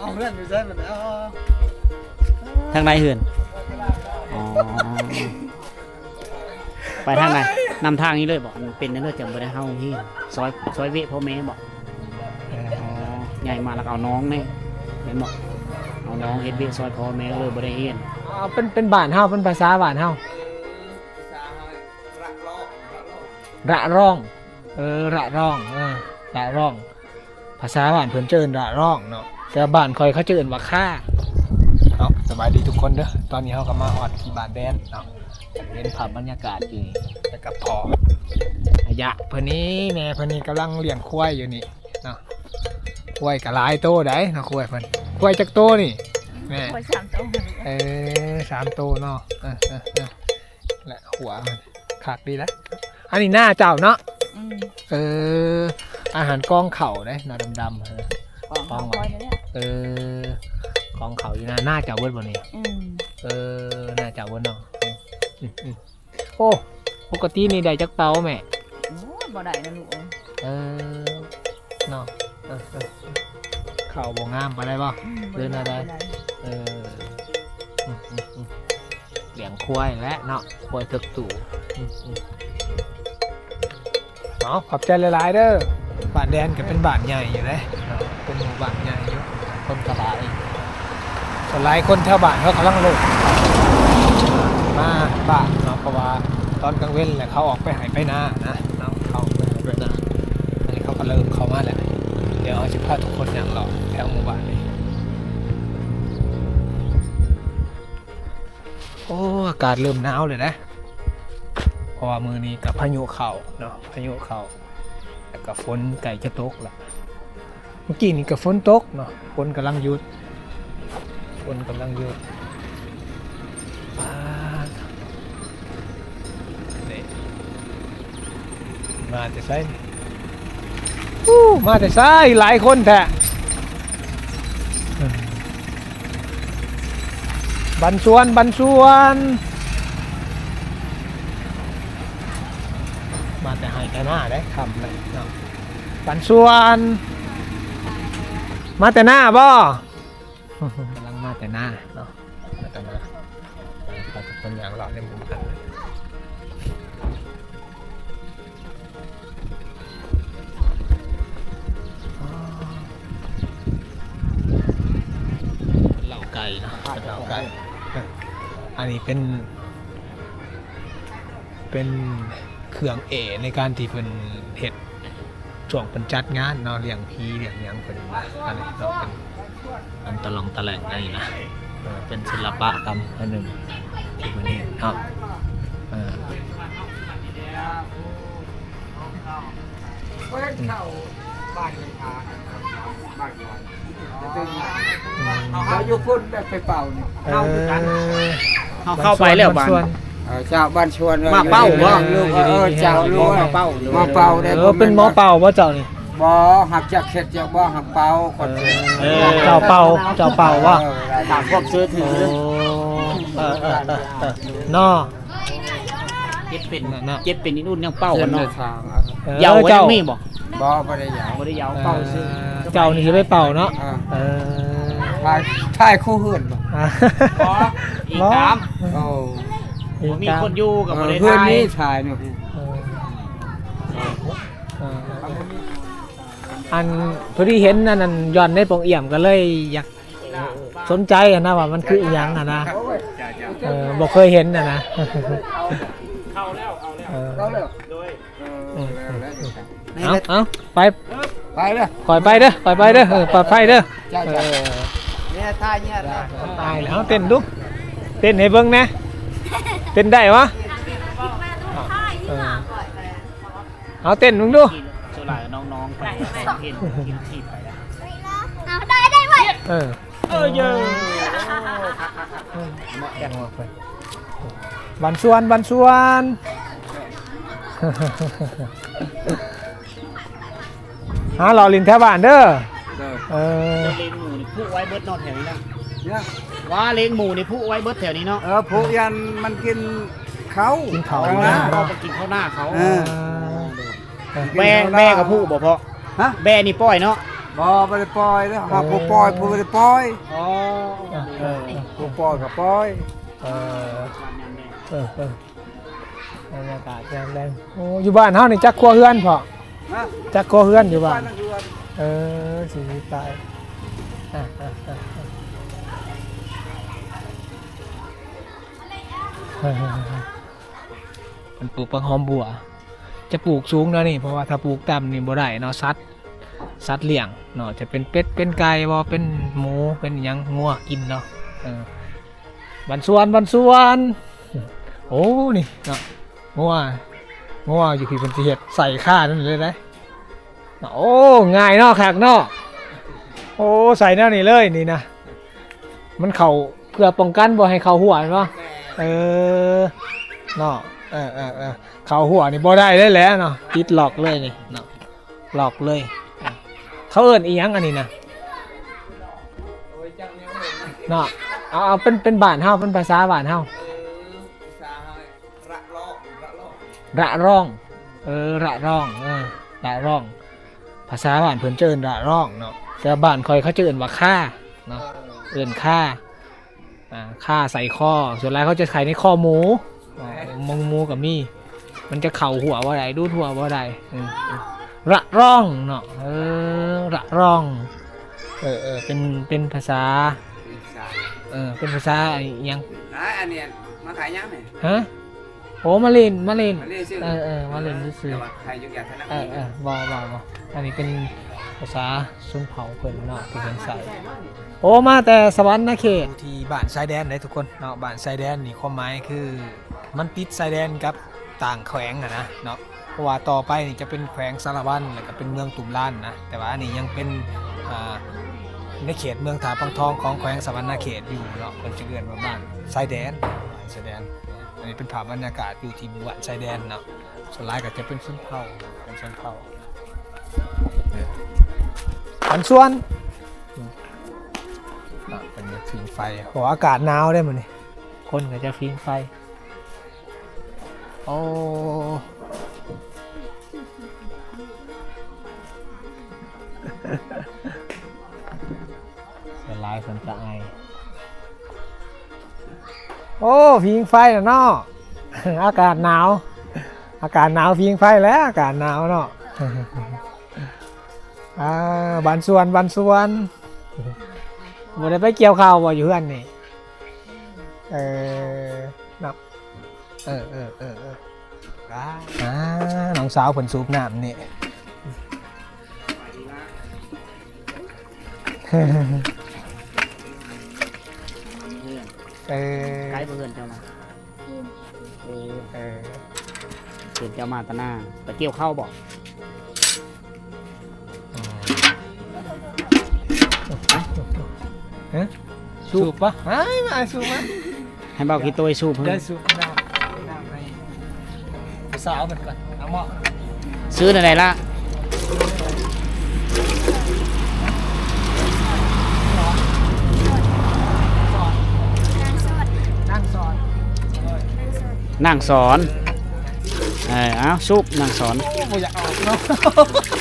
เอาเพื่อนอยู่ใช่มันเอาทางใดเฮือนอ๋อไปทางใดนำทางนี้เลยบอกมันเป็นนั่นเลยจังบ่ได้เฮาที่ซอยซอยเวะพ่อแม่บอกอ๋อใหญ่มาแล้วก็เอาน้องนี่แม่นบอกเอาน้องเฮ็ดเวะซอยพ่อแม่เลยบ่ได้เฮียนเอาเป็นเป็นบ้านเฮาเป็นภาษาบ้านเฮารักรอบรักรอบระร่อง เออระร่องเออระร่อง ภาษาบ้านเพิ่นเจิญระร่องเนาะ แต่บ้านคอยเขาเจิญว่าค่าเนาะสบายดีทุกคนเด้อตอนนี้เฮาก็มาฮอดที่บ้านแดนเนาะเห็นภาพบรรยากาศอยู่นี่แล้วกับพออายะเพิ่นนี้แม่เพิ่นนี่กำลังเลี้ยงควายอยู่นี่เนาะควายก็หลายโตได้เนาะควายเพิ่นควายจักโตนี่แม่ไปสามตัวเออสามโตเนาะเออเออเออและหัวมันขาดดีแล้วอันนี้หน้าเจ้าเนาะอืมเอออาหารกองเข่าได้หนาดำๆเออของของคอย เนี่ยเออกองเข่าอยู่หน้าหน้าเจ้าเวิร์ดบนนี้อืมเออหน้าเจ้าเวิร์ดเนาะอืมอืมโอ้ปกตินี่ได้จักเตาแม่ โอ้ยบ่ได้นะลูกเอ้ยเออเนาะเออเออเข่าบ่งามไปได้ป่ะอืมเดินอะไรเอออืมอืมอืมเลี้ยงควายและเนาะควายถึกตู่อืมอืมเนาะขอบใจหลายๆเด้อบ้านแดนก็เป็นบ้านใหญ่อยู่เลยเนาะเป็นหมู่บ้านใหญ่อยู่ คนกระลายส่วนหลายคนแถวบ้านเขากำลังลงมาบ้านเนาะเพราะว่าตอนกลางเว้นแหละเขาออกไปหายไปหน้านะเนาะเขาไปหายไปหน้าอันนี้เขาก็เริ่มเข้ามาแล้วเดี๋ยวเอาจะพาทุกคนอย่างเราแถวหมู่บ้านนี้โอ้อากาศเริ่มหนาวเลยนะเพราะว่ามือนี้กับพายุเข่าเนาะพายุเข่าแล้วก็ฝนไก่จะตกละ เมื่อกี้นี่ก็ฝนตกเนาะฝนกำลังหยุดฝนกำลังหยุดป๊าดนี่มาแต่ไซนี่อู้มาแต่ไซหลายคนแท้อืมบันสวน บันสวน มาแต่หายแต่หน้าได้คำเลยเนาะบันสวน มาแต่หน้าบ่กำลังมาแต่หน้าเนาะมาแต่หน้าเราจะคนอย่างเราในหมู่บ้านเหล่าไก่เนาะเป็นเหล่าไก่อันนี้เป็น เป็นเครื่องเอในการที่เป็นเห็ด ช่วงเป็นจัดงานเนาะเลี้ยงพีเลี้ยงหยังเป็นนะอันนี้เนาะเป็นอันตะลองตะแหลงอันนี้นะเออเป็นศิลปะกรรมอันหนึ่งที่เป็นเห็ดเนาะเออเพื่อนเข้าบ้านกันพาบ้านก่อนตึงเขาอยู่พุ่นแบบไปเป่าเนี่ยเอเข้าคือกัน อเฮาเข้าไปแล้วบ้าน ส่วน เออเจ้าบ้านชวนมาเป้าบ่ ลูกเออเจ้าลูกมาเป้าหรือมาเป่าได้เออเป็นหมอเป่าว่าเจ้านี่บ่หักจากเข็ดจากบ่หักเป่าก่อนเออเจ้าเป่าเจ้าเป่าว่าตามความเชื่อถืโอ้อเออเออเออเออเนาะเจ็ดเป็นเนาะเจ็ดเป็นนี่นู่นยังเป้าเป่ากักันนเนาะทางออเหยาไว้เจ้ายังมีบ่บ่บ่ได้ยาวบ่ได้เหยาเป้าซื้อเจ้านี่จะไปเป่าเนาะเออเออถ่ายถ่ายคู่หื่นบ่อะบ่อีกตามโอ้ บ่มีคนอยู่กับบ่ได้เพื่อนทายนี่ถ่ายนี่เออเอออันพอดีเห็นนั่นนั่นย้อนในโปรงเอี่ยมก็เลยอยากสนใจอะนะว่ามันคืออีหยังอะนะเออบอกเคยเห็นอะนะเข้าแล้วเอาแล้วเออเราเลยโดยเออแล้วแล้วเอาเอาไปไปเลยปล่อยไปเด้อปล่อยไปเด้อเออปลอดภัยเด้อเจ้าเอเจ้าอเนี่ยท่าเนี่ยนะตายแล้วเต้นดูเต้นให้เบิ่งนะ เต้นได้วะเออเอาเต้นมึงดูกินสุราน้องๆไปเห็นกินขีไปแล้วเอาได้ได้ไหมเออเออเยอะเหมาะจังเลยบันส่วนบันส่วนหาหล่อลินแถวบ้านเด้อเอออเลงหมูนี่ผู้ไว้เบิดนอนแถวนี้นะเนี่ย ว่าเลงหมูนี่ผู้ไว้เบิดแถวนี้เนาะ เออผู้ยันมันกินเขากินเขา ข้างหนะน้าเราไปกินข้าวหน้าเขาเออเออแม่แม่กับผู้บ่เพาะฮะแม่นี่ปล่อยเนาะบ่บ่ได้ปล่อยนะหากผู้ปล่อยผู้บ่ได้ปล่อยอ๋อเออผู้ปล่อยก็ปล่อย เออเออเออบรรยากาศแรงแรงโอ้อยู่บ้านเฮานี่จักครัวเฮือนพอนะจักครัวเฮือนอยู่บ้าบ้านนนั่นคือว่าเออสีวิตตายอะอะอะ มันปลูกปังหอมบัว จะปลูกสูงนะนี่ เพราะว่าถ้าปลูกต่ำนี่บ่ได้เนาะสัตว์สัตว์เลี้ยงเนาะจะเป็นเป็ดเป็นไก่บ่เป็นหมูเป็นยังงัวกินเนาะบันสวนบันสวนโอ้นี่เนาะงัวงัวอยู่ที่เพิ่นเฮ็ดใส่ข้านั่นเลยได้โอ้ง่ายเนาะแขกเนาะโอ้ใส่แนวนี้เลยนี่นะมันเข่าเพื่อป้องกันบ่ให้เข่าหัวเนาะ เออเนาะเออเออเออเขาหัวนี่บ่ได้ได้แล้วเนาะติดหลอกเลยนี่เนาะหลอกเลย เขาเอิ้นอีหยังอันนี้นะเนาะเอาเอาเป็นเป็นบ้านเฮาเป็นภาษาบ้านเฮาระร่อง เออระร่องเออระร่อง ภาษาบ้านเพิ่นเจอเอิ้นระร่องเนาะแต่บ้านคอยเขาเจอเอิ้นว่าค่าเนาะเอิ้นค่า อ่าค่าใส่ข้อส่วนหลายเขาจะใส่ในข้อหมูอ๋อมงหมูกับมีมันจะเข่าหัวว่าใดดูดหัวว่าใดอืมอืมระร่องเนาะเออระร่องเออเออเป็นเป็นภาษาอีสานเออเป็นภาษาอะไรอิหยังอะอันเนี้ยมาขายยังนี่ฮะโอ้มาเล่นมาเล่น มาเรียกชื่อเออเออมาเล่นซื่อๆแต่ว่าใครยุ่งยากขนาดเอนี้อเออบอบอบออันนี้เป็น ภาษาสุนเผาเพิ่นเนาะที่เพิ่นใส่โอ้มาแต่สวรรค์นะเขตที่บ้านชายแดนได้ทุกคนเนาะบ้านชายแดนนี่ความหมายคือมันติดชายแดนกับต่างแขวงอะนะเนาะเพราะว่าต่อไปนี่จะเป็นแขวงสารวันแล้วก็เป็นเมืองตุ่มล้านนะแต่ว่าอันนี้ยังเป็นอ่าในเขตเมืองถาปังทองของแขวงสวรรค์เขตอยู่เนาะมันจะเกินว่าบ้านชายแดนบ้านชายแดนอันนี้เป็นภาพบรรยากาศอยู่ที่หมู่บ้านชายแดนเนาะส่วนหลายก็จะเป็นชนเผ่าเป็นชนเผ่า อันส่วนอะเป็นฟิงไฟโอ้อากาศหนาวได้หมดนี่คนก็จะฟิงไฟ โอ้ส่วนหลายคนจะไอายโอ้ฟิงไฟนะเนาะอากาศหนาว อากาศหนาวพิงไฟแล้วอากาศหนาวเนาะ อ่าบันส่วนบันส่วนบ่ได้ไปเกี่ยวข้าวบ่อยู่เพื่อนนี่เออเนาะเออเออเออเอออ่าอ่าน้องสาวผลสูบน้ำนี่เออไกด์เพื่อนเจ้ามาเออเออเห็นเจ้ามาตะหน้าไปเกี่ยวข้าวบอก ฮะสูบปะไอ้มาสูบมาให้เบาขี้ตัวสู้เพื่เดิอนนสูบน้ำน้ำให้ผู้สาวมันก่อนเอาหม้อซื้ออะไรละนั่งสอนนั่งสอนเออเอาซุปนั่งสอนโอ้โหอยากออกเนาะ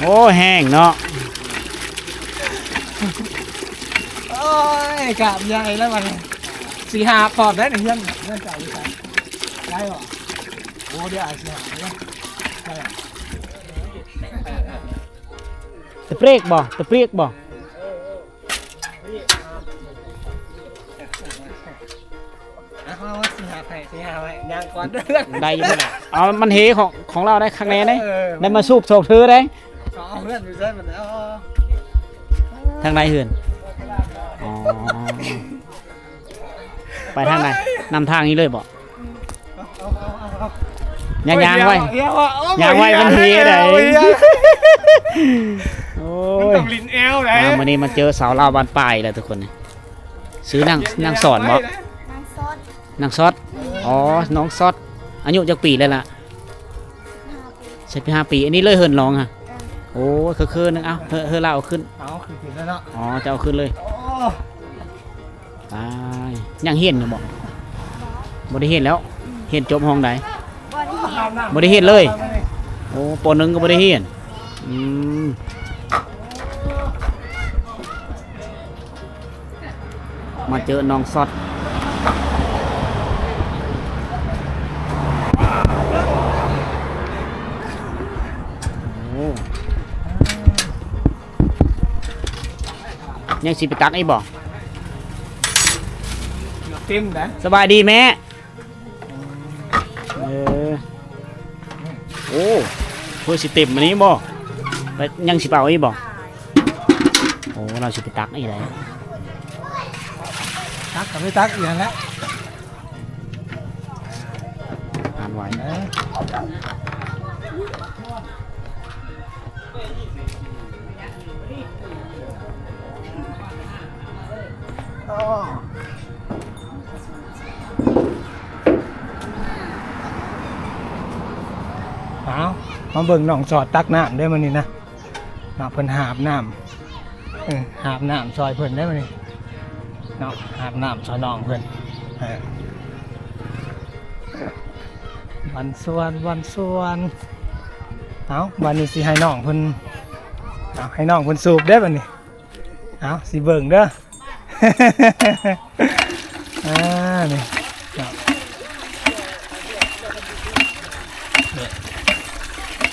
โอ้แห้งเนาะโอ้ยกราบใหญ่แล้วมันสี่หาปอดได้หนึ่งเพื่อนเพื่อนเก่าอยู่ไหนได้หรอโอ้เดี๋ยวอะสี่หาเนาะได้หรอตะเปรกบ่ตะเปรกบ่เอาว่าสี่หาไผ่สี่หาไผ่ยางก่อนเพื่อนได้อยังไงล่ะเอามันเฮของของเราได้ข้างในได้เออได้มาสูบโศกเธอได้ เอาเพื่อนไปเส้นมันเอาทางในเหือนอ๋อไปทางไหนนำทางนี้เลยบ่เอาเอาเอาเอายางยางไว้เดี๋ยวอะโอ้ยางไว้มันเฮได้โอ้ยโอ้มันยต้องลิ้นเอวเลยอ่าวันนี้มาเจอสาวลาวบ้านปลายแล้วทุกคนนี่ซื้อนั่งนั่งสอนบ่นางซอสนั่งซอดอ๋อ น้องซอดอายุจักปีแล้วล่ะใช่พี่ห้าปี อันนี้เลยเฮิรนร้องอะ โอ้ยคือคือนึงเอ้าเฮอเฮอเราเอาขึ้นเอาคือผิดแล้วเนาะอ๋อจะเอาขึ้นเลยโอ้ตายยังเห็นอยู่บ่บ่ได้เห็นแล้ว เห็นจบห้องไหนบอลเห็นบ่ได้เฮ็ดเลย โอ้ปหนึงก็บ่ได้เฮ็ดอืมมาเจอน้องซอด ยังสิไปตักไอ้บ่เต็มนะสบายดีแม่เออโอ้เพื่อสิเต็มอันนี้บ่แล้วยังสิเป่าอีกบ่โอ้เราสิไปตักอีกแล้วตักกับไม่ตักอย่างละอ่านไว้ เออเอามาเบิ่งหนองจอดตักน้ำได้มานี่นะเนาะเพิ่นหาบน้ำเออหาบน้ำซอยเพิ่นได้มานี่เนาะหาบน้ำซอยน้องเพิ่นวันส่วนวันส่วนเอาวันนี้สิให้น้องเพิ่นเอาให้น้องเพิ่นสูบได้บัดนี้เอาสิเบิ่งเด้อ อ่านี่เนาะ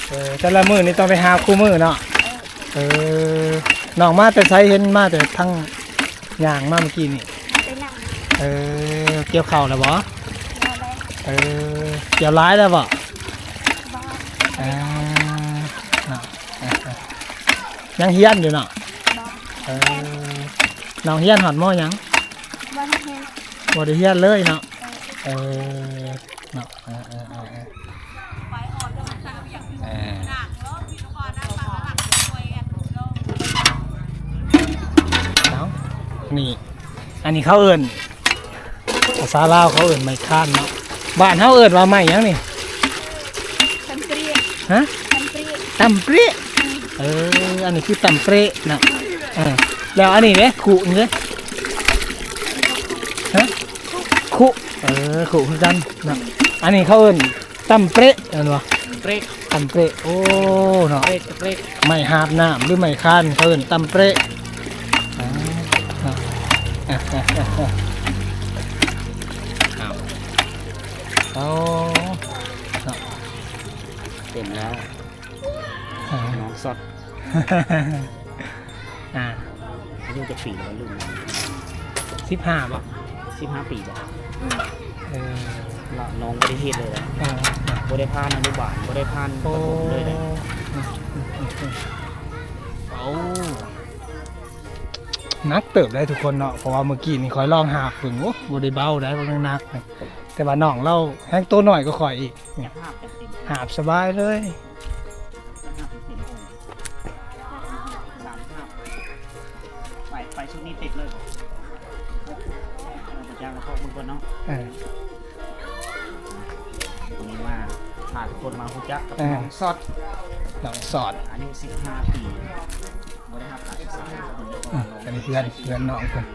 เออแต่ละมือนี่ต้องไปหาคู่มือเนาะเออน้องมาแต่ใช้เห็นมาแต่ทั้งอย่างมาเมื่อกี้นี่ไปนั่งเออเกี่ยวเข่าแล้วบ่รอเลยเออเกี่ยวร้ายแล้วบ่บออ่าเนาะอะอะยังเฮี้ยนอยู่เนาะบอเออ น้องเฮียนหอดหม้อยังบอเห็นบ่ได้เฮียนเลยเนาะเออเนาะเออเออเออเออนี่ อันนี้เขาเอิ่นภาษาลาวเขาเอิ่นไม้ค้านเนาะบ้านเขาเอิ่นว่าไม้หยังนี่ทันเปรฮะทันเปรี้ยตำเปรี้ยเอออันนี้คือตำเปรี้ยนะเออ แล้วอันนี้เนี่ยขู่เนี่ยฮะขู่เออขู่คือกันนะอันนี้เขาเอิ้นตำเปรี้ยเห็นปะเปรกตำเปรี้ยโอ้เนาะเปรกเปรกไม่หาบน้ำหรือไม่คานเขาเอิ้นตำเปรี้ยอ่าเนาะอะอะอะอะเอาเอาเต็มแล้วเอาน้องซอดอ่า อายุจะปีแล้วลุงสิบห้าป่ะสิบห้าปีแล้วเออเราน้องบ่ได้เฮ็ดเลยนะเออบ่ได้ผ่านอนุบาลบ่ได้ผ่านประโอ้ถมเลยนะเอานักเติบได้ทุกคนเนาะเพราะว่าเมื่อกี้นี่คอยลองหาฝึงโอ้บได้เบาได้เพราะมันนักนี่แต่ว่าน้องเราแห้งตัวหน่อยก็คอยอีกเนี่ยภาพเต็มเต็มหาบสบายเลย เขามึงก่อนเนาะเออวันนี้มาพาทุกคนมาฮู้จักกับเออน้องซอดน้องสอดอายุ15 ปีบ่ได้รับการศึกษาอืมอันนี้เพื่อนเพื่อนน้องเพิ่น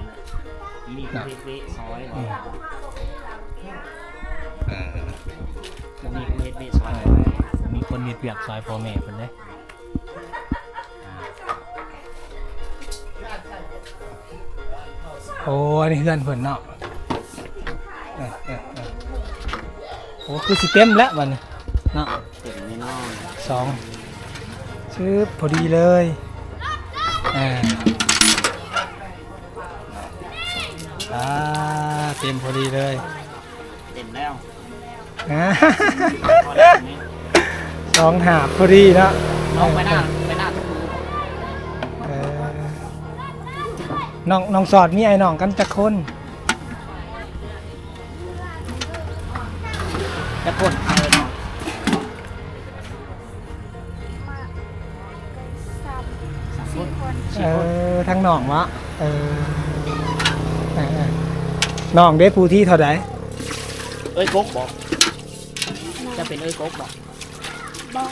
นี่คือเวซอยอืบ่มเออนี่คือเวซอยมีคน มีเปียกซอยพ่อแม่เพิ่นเด้โอ้อันนี้เพื่อนเพิ่นเนาะ เออเออเออโอ้คือสิเต็มแล้วบัดนี้เนาะเต็มแน่นอนสองชื่อพอดีเลยอ่าอ่าเต็มพอดีเลยเต็มแล้วอ่าพอแล้วนี่สองหาบพอดีเนาะเอาไปหน้าไปหน้าทุกมือเออน้องน้องสอดมีไอ้น้องกันจักคน คนเออทั้งน้องวะเออเออเออน้องเด้ผู้ที่เท่าไหร่เอ้ยกกบอกจะเป็นเอ้ยกกบอกบอ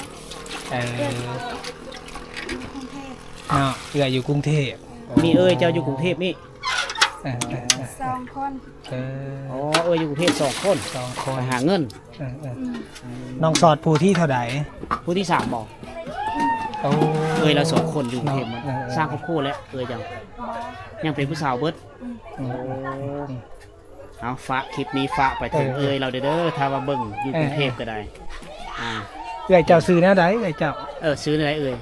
เอเดือนอกรุงเทพเนาะเอืออยู่กรุงเทพมีเอ้ยเจ้าอยู่กรุงเทพนี่เออเออเออสองคนเอออ๋อเอ้ยอยู่กรุงเทพสองคนสองคไปนหาเงินเออเอออืมน้องสอดผู้ที่เท่าใดผู้ที่สามบอก โอ้ เอ้ยเราสองคนอยู่กรุงเทพหมันเออเออ สร้างครอบครัวแล้วเอ้ยยังบอยังเป็นผู้สาวเบิดอืมเอาฝากคลิปนี้ฝากไปถึงเออเอ้ยเราเด้อเด้อถ้าว่าเบิ่งอยู่กรุงเทพก็ได้อ่าเอ้ยเจ้าซื้อแนวใดเอ้ยเจ้าเออซื้อในไหนเอ่ย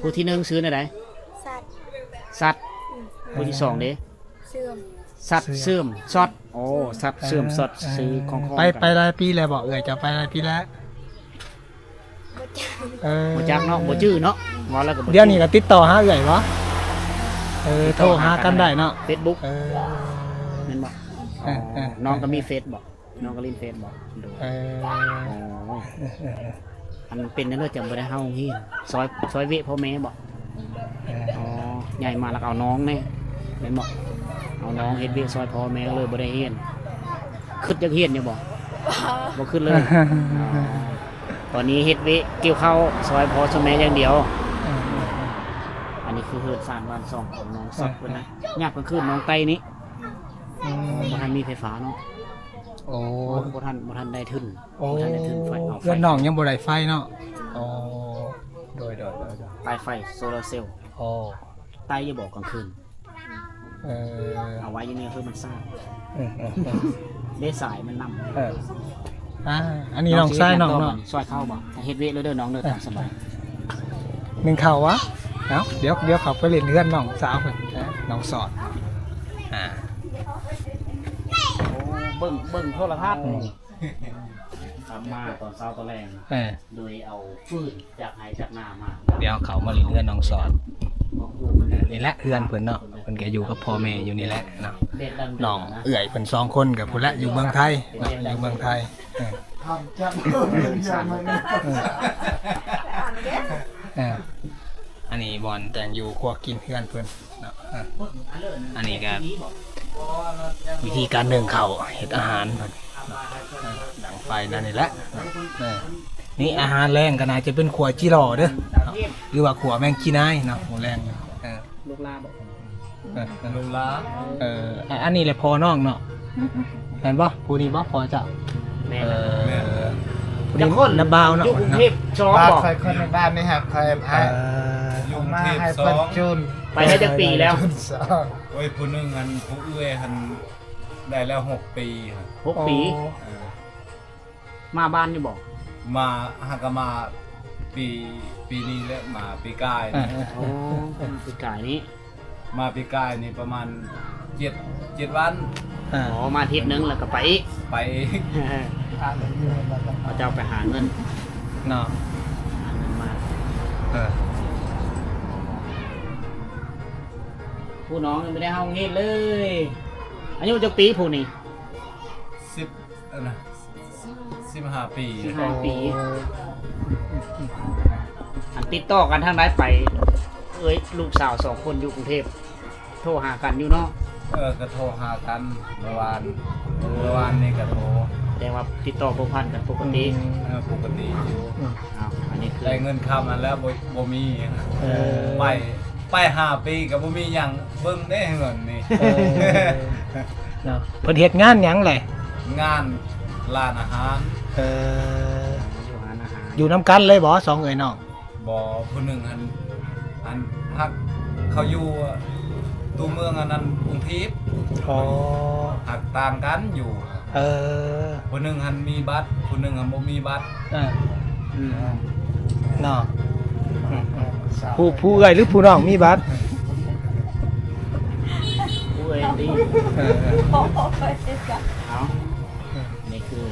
ผู้ที่หนึ่งซื้อในไหนสัตว์สัตว์ผู้ที่สองเด้เสื่อมสัตว์เสื่อมซอดโอ้สัตว์เสื่อมซอดซื้อของของไปกันไปหลายปีแล้วบอกเอ้ยเจ้าไปหลายปีแล้วบจัก เออบ่จักเนาะบ่จื้อเนาะว่าแล้วก็บ่เดี๋ยวนี้ก็ติดต่อหาเอ้ยวะเออโทรหากันได้เนาะเฟซบุ๊กเออ แม่นบ่เออเออ น้องก็มีเฟซบ่น้องก็เล่นเฟซบ่ดูเอออ๋ออันเป็นนั่นเด้อจำบ่ได้เฮาเฮียนซอยซอยเวะพ่อแม่บ่เอออ๋อใหญ่มาแล้วก็เอาน้องแน่แม่นบ่เอาน้องเฮ็ดเวะซอยพ่อแม่เลยบ่ได้เฮียนขึ้นจักเฮียนอยู่บ่บ่ขึ้นเลยอ๋อ ตอนนี้เฮ็ดเวะเกี่ยวข้าวซอยพอสมัยอย่างเดียว อันนี้คือเฮือนสร้างบ้านซ่องของน้องสักคนนะยากกลางคืนน้องไตนี้อืมบ่ทันมีไฟฟ้าเนาะโอ้บ่ทันบ่ทันได้ทุนโอ้บ่ทันได้ทุนไฟเอาไฟเพื่อนน้องยังบ่ได้ไฟเนาะโอ้โดยโดยโดยโดยไฟไฟโซลาร์เซลล์โอ้ไตอย่าบอกกลางคืน เออเอาไว้อย่างนี้คือมันสร้างเออเออเออได้สายมันนำเออ อ่าอันนี้น้องชายน้องเนาะซอยเข้าบ่เฮ็ดเวะเลยเด้อน้องเด้อตามสบายหนึ่งเข่าวะเอ้าเดี๋ยวเดี๋ยวเขาไปเล่นเพื่อนน้องสาวเพิ่นนะน้องสอดอ่าโอ้เบิ่งเบิ่งโทรทัศน์อืมทำมาตอนเช้าตอนแรงเออโดยเอาฟืนจากไหจากนามา เดี๋ยวเขามาเล่นเพื่อนน้องสอดบอกอยู่มันนี่แหละเพื่อนเพิ่นเนาะเพิ่ นก็อยู่กับพ่อแม่อยู่นี่แหละเนาะเด็ดดังน้องเอื่อยเพิ่นสองคนกับพุ่นละอยู่เมืองไทยเนาะอยู่เมืองไทยเออสั่นเอออันนี้บอลแต่งอยู่ครัวกินเพื่อนเพิ่นเนาะเอออันนี้ก็วิธีการนึ่งข้าวเฮ็ดอาหารเพิ่นเนาะเออดังไฟนั่นนี่แหละเนาะเออนี่อาหารแรงก็น่าจะเป็นขัวจิรอเด้อเนาะหรือว่าขัวแมงจีนายเนาะหมูแรงเออ ลูกลาบอกเออ ลุงลาเอออะอันนี้แหละพอน้องเนาะเห็นปะผู้นี้บ่พอเจ้าแม่เอละอผู้นี้น้ำบาวเนาะ อยู่กรุงเทพชอบบ้านบอกใครคนในบ้านนี่ครับใครเอให้อยุงมาให้เพิ่นจุนไปได้จักปีแล้วจุนสองโอ้ยผู้หนึงอันผู้เอื้อยหันได้แล้วหกปีครับหกปี เออมาบ้านนี่บอกมาหากมาปีปีนี้แหละมาปีกายเอนี่อเออโอ้ปีกายนี้ มาปีกายนี่ประมาณเจ็ดเจ็ดวันเอออ๋อมาอาทิตย์หนึงแล้วก็ไปอีก ไปเขาจะเอาไปหาเงินเนาะหาเงินมาเออผู้น้องยังไม่ได้เฮาเงินเลยอายุจักปีผู้นี่ สิบอันนะสิบห้าปีสิบห้า ปี อันติดต่อกันทางไหนไป เอ้ยลูกสาวสองคนอยู่กรุงเทพ โทรหากันอยู่เนาะเออก็โทรหากันเมื่อวานเมื่อวานนี่ก็โทรแต่ว่าติดต่อผูพันกันปกติเออปกติอยู่อ้าวอันนี้คือได้เงินคำอันแล้วบ่บ่มีเออไปไปห้าปีกับบ่มีหยังเบิ่งได้เงินนี่เออเนาะเพิ่นเฮ็ดงานหยังแหละงานร้านอาหารเอออยู่หาอาหารอยู่น้ำกันเลยบ่สองเอ้ยน้องบ่ผู้หนึ่งอันอันฮักเขาอยู่ ตัวเมืองอันนั้นกรุงเทพอ๋อหักต่างกันอยู่เออผู้หนึ่งหันมีบัตรผู้หนึ่งหันบ่มีบัตรเอออืมเนาะอืมๆผู้ผู้เอ้ยหรือผู้น้องมีบัตรผู้เองดีเออเออโอ้ยจ้ะเอานี่คือ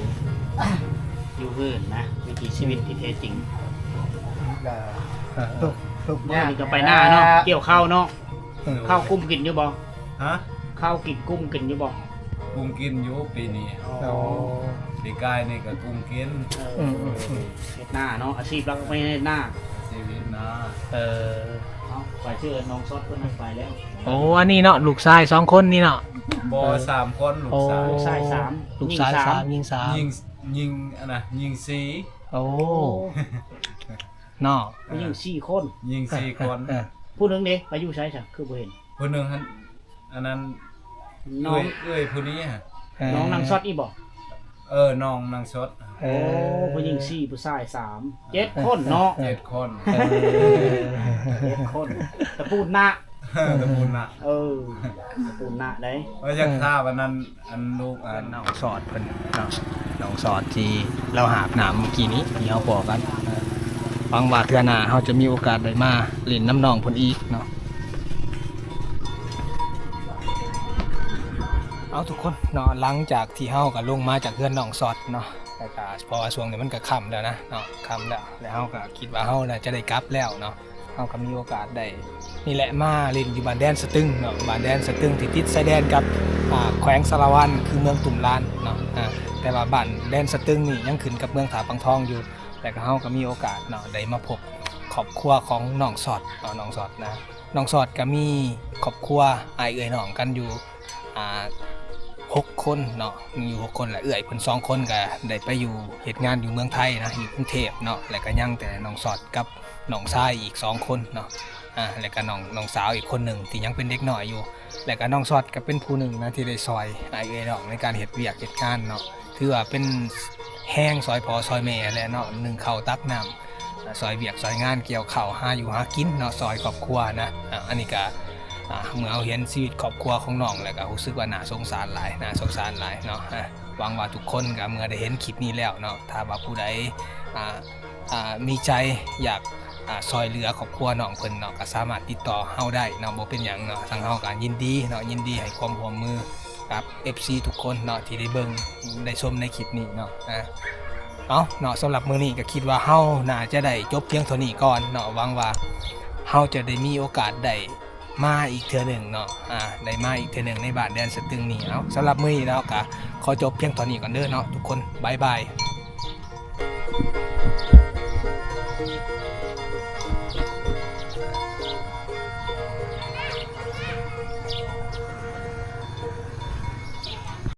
อยู่เพื่อนนะวิถีชีวิตที่แท้จริงเออตุกตุกเมื่อนี้ก็ไปหน้าเนาะเกี่ยวข้าวเนาะเออ ข้าวกุ้มกินอยู่บ่ฮะข้าวกินกุ้มกินอยู่บ่กุ้งกินอยู่ปีนี้อ๋อปีกายนี่ก็กุ้งกินเออือมอืมอืมเฮ็ดหน้าเนาะอาชีพเราก็ไม่ให้หน้า ชีวิตนะเออเอาไปชื่อน้องซอดเพิ่นไปแล้วโอ้อันนี้เนาะลูกชายสองคนนี่เนาะบ่สามคนลูกสาวลูกชายสามลูกชายหญิงสามยิงสามยิงยิงอันน่ะยิงสีโอ้เนาะผู้หญิงสี่คนยิงสี่คน เออ ผู้หนึงเด้ไปอยู่ใช้จ้ะคือบ่เห็น ผู้หนึ่งหันอันนั้นน้อเอ้งยเอ้ยผู้นี้ฮะน้องนางช็อตอีบ่เออน้องนางชดเอโอ้อผู้หญิงสี่ผู้ชายสามเจ็ดคนเนาะเจ็ดคนเออเจ็ดคนตะปูนหน้าตะบุญน่ะเออตะปูนหน้าได้ ว่าจะฆ่าวันนั้นอันลูกอัน น้องสอดเพิ่นเนาะน้องสอดที่เราหาบน้ำเมื่อกี้นี้ที่เฮาบอกกันเออ หวังว่าเทื่อหน้าเฮาจะมีโอกาสได้มาเล่นน้ำนองเพิ่นอีกเนาะเอาทุกคนเนาะหลังจากที่เฮาก็ลงมาจากเฮือนน้องสอดเนาะแล้วก็พราะว่าช่วงนี้มันก็ค่ำแล้วนะเนาะค่ำแล้วแล้วเฮาก็คิดว่าเฮาน่าจะได้กลับแล้วเนาะเฮาก็มีโอกาสได้นี่แหละมาเล่นอยู่บ้านแดนสตึงเนาะบ้านแดนสตึงที่ติดชายแดนกับอ่าแขวงสารวันคือเมืองตุ่มลานเนาะอ่าแต่ว่าบ้านแดนสตึงนี่ยังขึ้นกับเมืองถาปังทองอยู่ แต่ก็เฮาก็มีโอกาสเนาะได้มาพบครอบครัวของน้องสอดเนาะน้องสอดนะน้องสอดก็มีครอบครัวอายเอ่ยน้องกันอยู่อ่าหกคนเนาะมีอยู่หกคนแหละเอื่อยเพิ่นสองคนก็ได้ไปอยู่เหตุงานอยู่เมืองไทยนะอยู่กรุงเทพเนาะแล้วก็ยังแต่น้องสอดกับน้องชายอีกสองคนเนาะอ่าแล้วก็น้องน้องสาวอีกคนหนึ่งที่ยังเป็นเด็กน้อยอยู่ และก็น้องซอดก็เป็นผู้หนึ่งนะที่ได้ซอยไอเอน้องในการเฮ็ดเวียกเฮ็ดงานเนาะถือว่าเป็น แห้งซอยพอซอยแม่แหละเนาะหนึ่งเข่าตักน้ำซอยเวียกซอยงานเกี่ยวข้าวหาอยู่หากินเนาะซอยครอบครัวนะอานนี้ก็อ่าเมื่อเอาเห็นชีวิตครอบครัวของน้องแล้วก็รู้สึกว่าน่าสงสารหลายน่าสงสารหลายเนาะอ่าหวังว่าทุกคนก็เมื่อได้เห็นคลิปนี้แล้วเนาะถ้าว่าผู้ใดมีใจอยากซอยเหลือครอบครัวน้องเพิ่นเนาะก็สามารถติดต่อเฮาได้เนาะบ่เป็นหยังเนาะทางเฮาก็ยินดีเนาะยินดีให้ความร่วมมือ กับ FC ทุกคนเนาะที่ได้เบิ่งได้ชมในคลิปนี้เนาะอะเอาเนาะสำหรับมื้อนี้ก็คิดว่าเฮาน่าจะได้จบเพียงเท่านี้ก่อนเนาะหวังว่าเฮาจะได้มีโอกาสได้มาอีกเทื่อหนึ่งเนาะ อ่า ได้มาอีกเทื่อหนึ่งในบานแดนสตึงนี้เอาสำหรับมื้อนี้เนาะก็ขอจบเพียงเท่านี้ก่อนเด้อเนาะทุกคนบ๊ายบาย